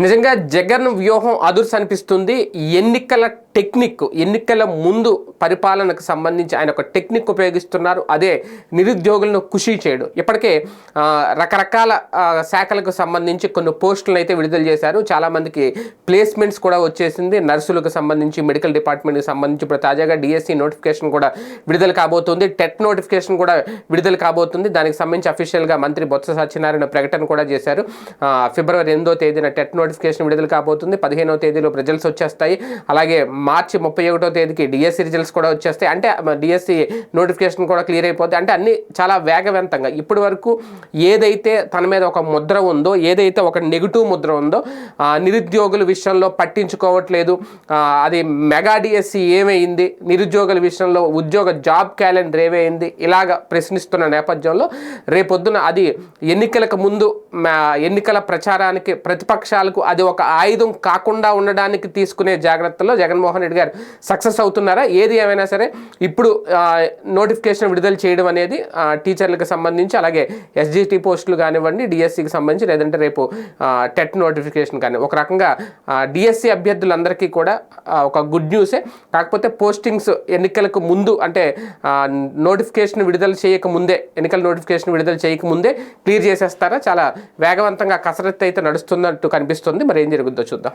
నిజంగా జగన్ వ్యూహం అదుర్స్ అనిపిస్తుంది. ఎన్నికల టెక్నిక్ ఎన్నికల ముందు పరిపాలనకు సంబంధించి ఆయన ఒక టెక్నిక్ ఉపయోగిస్తున్నారు. అదే నిరుద్యోగులను ఖుషి చేయడం. ఇప్పటికే రకరకాల శాఖలకు సంబంధించి కొన్ని పోస్టులను అయితే విడుదల చేశారు. చాలామందికి ప్లేస్మెంట్స్ కూడా వచ్చేసింది. నర్సులకు సంబంధించి మెడికల్ డిపార్ట్మెంట్కి సంబంధించి ఇప్పుడు తాజాగా డిఎస్సి నోటిఫికేషన్ కూడా విడుదల కాబోతుంది. టెట్ నోటిఫికేషన్ కూడా విడుదల కాబోతుంది. దానికి సంబంధించి అఫీషియల్గా మంత్రి బొత్స సత్యనారాయణ ప్రకటన కూడా చేశారు. ఫిబ్రవరి ఎనిమిదో తేదీన టెట్ నోటిఫికేషన్ విడుదల కాబోతుంది. పదిహేనవ తేదీలో రిజల్ట్స్ వచ్చేస్తాయి. అలాగే మార్చి ముప్పై ఒకటో తేదీకి డిఎస్సి రిజల్ట్స్ కూడా వచ్చేస్తాయి. అంటే డిఎస్సి నోటిఫికేషన్ కూడా క్లియర్ అయిపోతుంది అంటే అన్ని చాలా వేగవంతంగా. ఇప్పటి వరకు ఏదైతే తన మీద ఒక ముద్ర ఉందో ఏదైతే ఒక నెగిటివ్ ముద్ర ఉందో నిరుద్యోగుల విషయంలో పట్టించుకోవట్లేదు. అది మెగా డిఎస్సి ఏమైంది? నిరుద్యోగుల విషయంలో ఉద్యోగ జాబ్ క్యాలెండర్ ఏమైంది? ఇలాగ ప్రశ్నిస్తున్న నేపథ్యంలో రేపొద్దున అది ఎన్నికలకు ముందు ఎన్నికల ప్రచారానికి ప్రతిపక్షాలకు అది ఒక ఆయుధం కాకుండా ఉండడానికి తీసుకునే జాగ్రత్తలో జగన్మోహన్ రెడ్డి గారు సక్సెస్ అవుతున్నారా? ఏది ఏమైనా సరే ఇప్పుడు నోటిఫికేషన్ విడుదల చేయడం అనేది టీచర్లకు సంబంధించి అలాగే ఎస్జిటి పోస్టులు కానివ్వండి డిఎస్సికి సంబంధించి లేదంటే రేపు టెట్ నోటిఫికేషన్ కానీ ఒక రకంగా డిఎస్సి అభ్యర్థులందరికీ కూడా ఒక గుడ్ న్యూసే. కాకపోతే పోస్టింగ్స్ ఎన్నికలకు ముందు అంటే నోటిఫికేషన్ విడుదల చేయక ముందే ఎన్నికల నోటిఫికేషన్ విడుదల చేయక ముందే క్లియర్ చేసేస్తారా? చాలా వేగవంతంగా కసరత్తు అయితే నడుస్తున్నట్టు కనిపిస్తుంది. మరి ఏం జరుగుతుందో చూద్దాం.